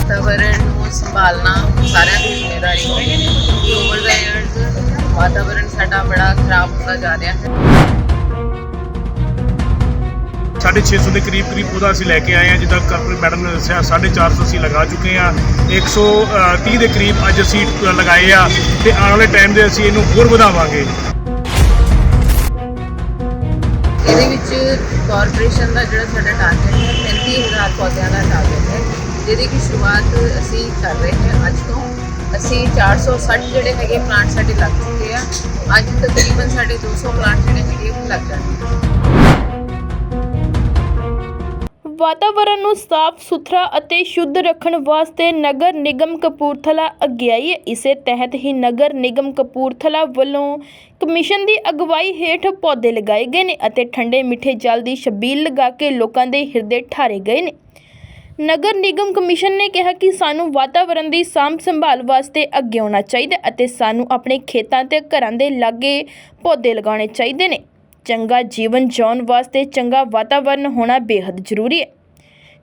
ਵਾਤਾਵਰਣ ਨੂੰ ਸੰਭਾਲਣਾ ਸਾਰਿਆਂ ਦੀ ਜ਼ਿੰਮੇਵਾਰੀ ਹੈ। ਦਾ ਇਅਰਸ ਵਾਤਾਵਰਣ ਸਾਡਾ ਬੜਾ ਖਰਾਬ ਹੁੰਦਾ ਜਾ ਰਿਹਾ ਹੈ। ਸਾਢੇ 600 ਦੇ ਕਰੀਬ ਕਰੀਬ ਉਹਦਾ ਅਸੀਂ ਲੈ ਕੇ ਆਏ ਹਾਂ ਜਿੱਦਾਂ ਕਾਰਪੋਰੇਟ ਮੈਡਮ ਨੇ ਦੱਸਿਆ 450 ਅਸੀਂ ਲਗਾ ਚੁੱਕੇ ਹਾਂ। 130 ਦੇ ਕਰੀਬ ਅੱਜ ਅਸੀਂ ਲਗਾਏ ਆ ਤੇ ਆਉਣ ਵਾਲੇ ਟਾਈਮ ਦੇ ਅਸੀਂ ਇਹਨੂੰ ਹੋਰ ਵਧਾਵਾਂਗੇ। ਇਹਦੇ ਵਿੱਚ ਕਾਰਪੋਰੇਸ਼ਨ ਦਾ ਜਿਹੜਾ ਸਾਡਾ ਟਾਰਗੇਟ ਹੈ 35000 ਪੌਦਿਆਂ ਦਾ ਟਾਰਗੇਟ ਹੈ। ਜਿਹਦੀ ਕਿ ਸ਼ੁਰੂਆਤ ਅਸੀਂ ਕਰ ਰਹੇ ਹਾਂ। ਅੱਜ ਤੋਂ ਅਸੀਂ 460 ਜਿਹੜੇ ਹੈਗੇ ਪਲਾਂਟ ਸਾਡੇ ਲੱਗ ਚੁੱਕੇ ਆ। ਅੱਜ ਤਕਰੀਬਨ ਸਾਡੇ 200 ਪਲਾਂਟ ਜਿਹੜੇ ਹੈਗੇ ਉਹ ਲੱਗ ਜਾਣਗੇ। ਵਾਤਾਵਰਣ ਨੂੰ ਸਾਫ਼ ਸੁਥਰਾ ਅਤੇ ਸ਼ੁੱਧ ਰੱਖਣ ਵਾਸਤੇ ਨਗਰ ਨਿਗਮ ਕਪੂਰਥਲਾ ਅੱਗੇ ਆਈ ਹੈ। ਇਸੇ ਤਹਿਤ ਹੀ ਨਗਰ ਨਿਗਮ ਕਪੂਰਥਲਾ ਵੱਲੋਂ ਕਮਿਸ਼ਨ ਦੀ ਅਗਵਾਈ ਹੇਠ ਪੌਦੇ ਲਗਾਏ ਗਏ ਨੇ ਅਤੇ ਠੰਡੇ ਮਿੱਠੇ ਜਲ ਦੀ ਛਬੀਲ ਲਗਾ ਕੇ ਲੋਕਾਂ ਦੇ ਹਿਰਦੇ ਠਾਰੇ ਗਏ ਨੇ। ਨਗਰ ਨਿਗਮ ਕਮਿਸ਼ਨ ਨੇ ਕਿਹਾ ਕਿ ਸਾਨੂੰ ਵਾਤਾਵਰਣ ਦੀ ਸਾਂਭ ਸੰਭਾਲ ਵਾਸਤੇ ਅੱਗੇ ਆਉਣਾ ਚਾਹੀਦਾ ਅਤੇ ਸਾਨੂੰ ਆਪਣੇ ਖੇਤਾਂ ਤੇ ਘਰਾਂ ਦੇ ਲਾਗੇ ਪੌਦੇ ਲਗਾਉਣੇ ਚਾਹੀਦੇ ਨੇ। ਚੰਗਾ ਜੀਵਨ ਜਿਉਣ ਵਾਸਤੇ ਚੰਗਾ ਵਾਤਾਵਰਣ ਹੋਣਾ ਬੇहद ਜ਼ਰੂਰੀ ਹੈ।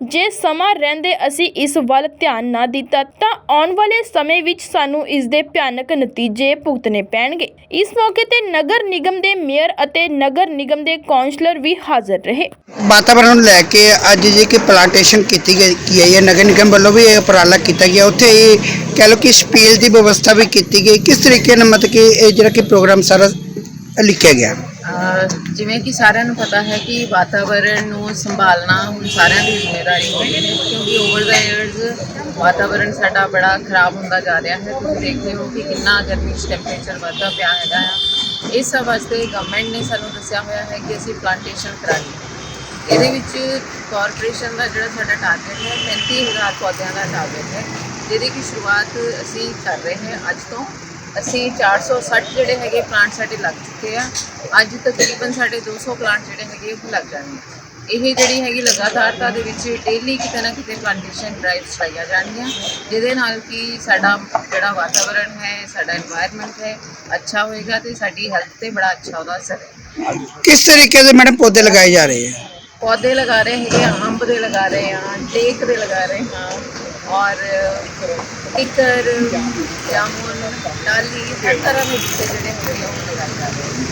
ਜੇ ਸਮਾਂ ਰਹਿੰਦੇ ਅਸੀਂ ਇਸ ਵੱਲ ਧਿਆਨ ਨਾ ਦਿੱਤਾ, ਤਾਂ ਆਉਣ ਵਾਲੇ ਸਮੇਂ ਵਿੱਚ ਸਾਨੂੰ ਇਸ ਦੇ ਭਿਆਨਕ ਨਤੀਜੇ ਭੁਗਤਣੇ ਪੈਣਗੇ। ਇਸ ਮੌਕੇ ਤੇ ਨਗਰ ਨਿਗਮ ਦੇ ਮੇਅਰ ਅਤੇ ਨਗਰ ਨਿਗਮ ਦੇ ਕੌਂਸਲਰ ਵੀ ਹਾਜ਼ਰ ਰਹੇ। ਵਾਤਾਵਰਣ ਨੂੰ ਲੈ ਕੇ ਅੱਜ ਜੇ ਕਿ ਪਲਾਂਟੇਸ਼ਨ ਕੀਤੀ ਗਈ ਕੀ ਹੈ, ਨਗਰ ਨਿਗਮ ਵੱਲੋਂ ਵੀ ਇਹ ਉਪਰਾਲਾ ਕੀਤਾ ਗਿਆ, ਉੱਥੇ ਇਹ ਕਹਿ ਲਓ ਕਿ ਸਪੀਲ ਦੀ ਵਿਵਸਥਾ ਵੀ ਕੀਤੀ ਗਈ। ਕਿਸ ਤਰੀਕੇ ਨਾਲ ਮਤਲਬ ਕਿ ਇਹ ਜਿਹੜਾ ਕਿ ਪ੍ਰੋਗਰਾਮ ਸਾਰਾ ਲਿਖਿਆ ਗਿਆ? ਜਿਵੇਂ ਕਿ ਸਾਰਿਆਂ ਨੂੰ ਪਤਾ ਹੈ ਕਿ ਵਾਤਾਵਰਣ ਨੂੰ ਸੰਭਾਲਣਾ ਹੁਣ ਸਾਰਿਆਂ ਦੀ ਜ਼ਿੰਮੇਵਾਰੀ ਹੈ, ਕਿਉਂਕਿ ਓਵਰ ਦਾ ਈਅਰਸ ਵਾਤਾਵਰਣ ਸਾਡਾ ਬੜਾ ਖਰਾਬ ਹੁੰਦਾ ਜਾ ਰਿਹਾ ਹੈ। ਤੁਸੀਂ ਦੇਖਦੇ ਹੋ ਕਿ ਕਿੰਨਾ ਗਰਮੀ ਚ ਟੈਂਪਰੇਚਰ ਵਧਦਾ ਪਿਆ ਹੈਗਾ ਆ। ਇਸ ਸਭ ਵਾਸਤੇ ਗਵਰਨਮੈਂਟ ਨੇ ਸਾਨੂੰ ਦੱਸਿਆ ਹੋਇਆ ਹੈ ਕਿ ਅਸੀਂ ਪਲਾਂਟੇਸ਼ਨ ਕਰਾਣੀ ਇਹਦੇ ਵਿੱਚ ਕਾਰਪੋਰੇਸ਼ਨ ਦਾ ਜਿਹੜਾ ਸਾਡਾ ਟਾਰਗੇਟ ਹੈ 35000 ਪੌਦਿਆਂ ਦਾ ਟਾਰਗੇਟ ਹੈ, ਜਿਹਦੀ ਕਿ ਸ਼ੁਰੂਆਤ ਅਸੀਂ ਕਰ ਰਹੇ ਹਾਂ ਅੱਜ ਤੋਂ ਅਸੀਂ 460 ਜਿਹੜੇ ਹੈਗੇ ਪਲਾਂਟ ਸਾਡੇ ਲੱਗ ਚੁੱਕੇ ਆ। ਅੱਜ ਤਕਰੀਬਨ ਸਾਡੇ 200 ਪਲਾਂਟ ਜਿਹੜੇ ਹੈਗੇ ਉਹ ਲੱਗ ਜਾਣਗੇ। ਇਹ ਜਿਹੜੀ ਹੈਗੀ ਲਗਾਤਾਰਤਾ ਦੇ ਵਿੱਚ ਡੇਲੀ ਕਿਤੇ ਨਾ ਕਿਤੇ ਪਲਾਂਟੇਸ਼ਨ ਡਰਾਈਵਸ ਚਲਾਈਆਂ ਜਾਣਗੀਆਂ ਜਿਹਦੇ ਨਾਲ ਕਿ ਸਾਡਾ ਜਿਹੜਾ ਵਾਤਾਵਰਣ ਹੈ ਸਾਡਾ এনवायरमेंट ਹੈ ਅੱਛਾ ਹੋਏਗਾ ਤੇ ਸਾਡੀ ਹੈਲਥ ਤੇ ਬੜਾ ਅੱਛਾ ਉਹਦਾ ਅਸਰ ਹੈ। ਕਿਸ ਤਰੀਕੇ ਦੇ ਮੈਡਮ ਪੌਦੇ ਲਗਾਏ ਜਾ ਰਹੇ ਹੈ ਪੌਦੇ ਲਗਾ ਰਹੇ ਹੈਗੇ ਅੰਬ ਦੇ ਲਗਾ ਰਹੇ ਹਾਂ ਟੇਕ ਦੇ ਲਗਾ ਰਹੇ ਹਾਂ ਔਰ ਕਿਕਰ ਜਾਮੁਨ ਡਾਲੀ ਹਰ ਤਰ੍ਹਾਂ ਦੇ ਬੂਟੇ ਜਿਹੜੇ ਹੈਗੇ ਆ ਉਹ ਲਗਾਏ ਜਾ ਨੇ।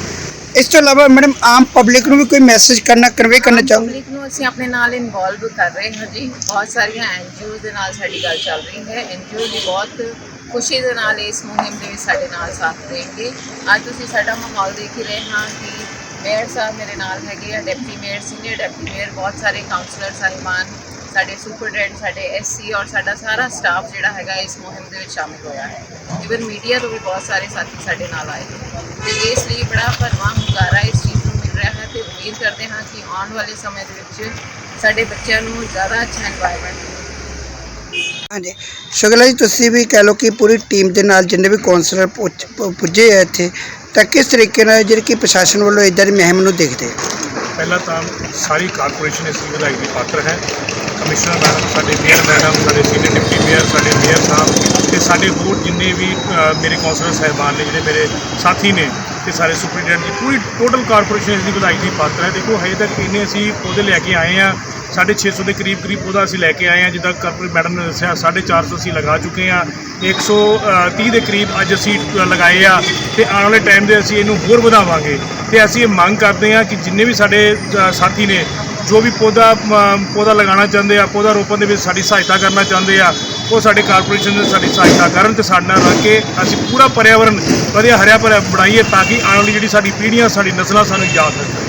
ਇਸ ਤੋਂ ਇਲਾਵਾ ਮੈਡਮ ਆਮ ਪਬਲਿਕ ਨੂੰ ਵੀ ਕੋਈ ਮੈਸੇਜ ਕਰਨਾ ਕਨਵੇ ਕਰਨਾ ਚਾਹੋ ਪਬਲਿਕ ਨੂੰ ਅਸੀਂ ਆਪਣੇ ਨਾਲ ਇਨਵੋਲਵ ਕਰ ਰਹੇ ਹਾਂ ਜੀ। ਬਹੁਤ ਸਾਰੀਆਂ ਐਨਜੀਓ ਦੇ ਨਾਲ ਸਾਡੀ ਗੱਲ ਚੱਲ ਰਹੀ ਹੈ। ਐਨਜੀਓ ਵੀ ਬਹੁਤ ਖੁਸ਼ੀ ਦੇ ਨਾਲ ਇਸ ਮੁਹਿੰਮ ਦੇ ਵਿੱਚ ਸਾਡੇ ਨਾਲ ਸਾਥ ਦੇਣਗੇ। ਅੱਜ ਤੁਸੀਂ ਸਾਡਾ ਮਾਹੌਲ ਦੇਖ ਹੀ ਰਹੇ ਹਾਂ ਕਿ ਮੇਅਰ ਸਾਹਿਬ ਮੇਰੇ ਨਾਲ ਹੈਗੇ ਆ deputy mayor senior deputy mayor ਬਹੁਤ ਸਾਰੇ ਕਾਉਂਸਲਰ ਸਾਹਿਬਾਨ ਸਾਡੇ ਸੁਪਰਡੈਂਟ ਸਾਡੇ ਐਸਸੀ ਔਰ ਸਾਡਾ ਸਾਰਾ ਸਟਾਫ ਜਿਹੜਾ ਹੈਗਾ ਇਸ ਮੁਹਿੰਮ ਦੇ ਵਿੱਚ ਸ਼ਾਮਿਲ ਹੋਇਆ ਹੈ। ਇਵਨ ਮੀਡੀਆ ਤੋਂ ਵੀ ਬਹੁਤ ਸਾਰੇ ਸਾਥੀ ਸਾਡੇ ਨਾਲ ਆਏ ਤੇ ਇਸ ਲਈ ਬੜਾ ਭਰਵਾਂ ਹੁੰਗਾਰਾ ਇਸ ਚੀਜ਼ ਨੂੰ ਮਿਲ ਰਿਹਾ ਹੈ ਤੇ ਉਮੀਦ ਕਰਦੇ ਹਾਂ ਕਿ ਆਉਣ ਵਾਲੇ ਸਮੇਂ ਦੇ ਵਿੱਚ ਸਾਡੇ ਬੱਚਿਆਂ ਨੂੰ ਜ਼ਿਆਦਾ ਅੱਛਾ এনवायरमेंट ਹਾਂਜੀ। ਸ਼ਗਲਾ ਜੀ ਤੁਸੀਂ ਵੀ ਕਹਿ ਲਓ ਕਿ ਪੂਰੀ ਟੀਮ ਦੇ ਨਾਲ ਜਿੰਨੇ ਵੀ ਕਾਉਂਸਲਰ ਪੁੱਜੇ ਆ ਇੱਥੇ ਤਾਂ ਕਿਸ ਤਰੀਕੇ ਨਾਲ ਜਿਹੜੀ ਕਿ ਪ੍ਰਸ਼ਾਸਨ ਵੱਲੋਂ ਇਦਾਂ ਦੀ ਮਹਿਮ ਨੂੰ ਦੇਖਦੇ ਪਹਿਲਾਂ ਤਾਂ ਸਾਰੀ ਕਾਰਪੋਰੇਸ਼ਨ ਇਸ ਲਈ ਵਧਾਈ ਦੀ ਪਾਤਰ ਹੈ। ਕਮਿਸ਼ਨਰ ਮੈਡਮ, ਸਾਡੇ ਮੇਅਰ ਮੈਡਮ, ਸਾਡੇ ਸੀਨੀਅਰ ਡਿਪਟੀ ਮੇਅਰ, ਸਾਡੇ ਮੇਅਰ ਸਾਹਿਬ ਤੇ ਸਾਡੇ ਹੋਰ ਜਿੰਨੇ ਵੀ ਮੇਰੇ ਕੌਂਸਲਰ ਸਾਹਿਬਾਨ ਨੇ, ਜਿਹੜੇ ਮੇਰੇ ਸਾਥੀ ਨੇ ਤੇ ਸਾਰੇ ਸੁਪਰਡੈਂਟ ਦੀ ਪੂਰੀ ਟੋਟਲ ਕਾਰਪੋਰੇਸ਼ਨ ਇਸ ਦੀ ਵਧਾਈ ਦੀ ਪਾਤਰ ਹੈ। ਦੇਖੋ, ਹਜੇ ਤੱਕ ਇੰਨੇ ਅਸੀਂ ਉਹਦੇ ਲੈ ਕੇ ਆਏ ਆ 650 ਦੇ ਕਰੀਬ ਕਰੀਬ ਉਹਦਾ ਅਸੀਂ ਲੈ ਕੇ ਆਏ ਆ ਜਿੱਦਾਂ ਕਾਰਪੋਰੇਟ ਮੈਡਮ ਨੇ ਦੱਸਿਆ 450 ਅਸੀਂ ਲਗਾ ਚੁੱਕੇ ਆ 130 ਦੇ ਕਰੀਬ ਅੱਜ ਅਸੀਂ ਲਗਾਏ ਆ ਤੇ ਆਉਣ ਵਾਲੇ ਟਾਈਮ ਦੇ ਅਸੀਂ ਇਹਨੂੰ ਹੋਰ ਵਧਾਵਾਂਗੇ। ਤੇ ਅਸੀਂ ਇਹ ਮੰਗ ਕਰਦੇ ਆ ਕਿ ਜਿੰਨੇ ਵੀ ਸਾਡੇ ਸਾਥੀ ਨੇ ਜੋ ਵੀ ਪੌਦਾ ਪੌਦਾ ਲਗਾਉਣਾ ਚਾਹੁੰਦੇ ਆ, ਪੌਦਾ ਰੋਪਣ ਦੇ ਵਿੱਚ ਸਾਡੀ ਸਹਾਇਤਾ ਕਰਨਾ ਚਾਹੁੰਦੇ ਆ, ਉਹ ਸਾਡੇ ਕਾਰਪੋਰੇਸ਼ਨ ਦੇ ਸਾਡੀ ਸਹਾਇਤਾ ਕਰਨ ਤੇ ਸਾਡੇ ਨਾਲ ਰਲ ਕੇ ਅਸੀਂ ਪੂਰਾ ਪਰਿਆਵਰਨ ਵਧੀਆ ਹਰਿਆ ਭਰਿਆ ਬਣਾਈਏ ਤਾਂ ਕਿ ਆਉਣ ਵਾਲੀ ਜਿਹੜੀ ਸਾਡੀ ਪੀੜ੍ਹੀਆਂ, ਸਾਡੀ ਨਸਲਾਂ ਸਾਨੂੰ ਯਾਦ ਰੱਖਣ।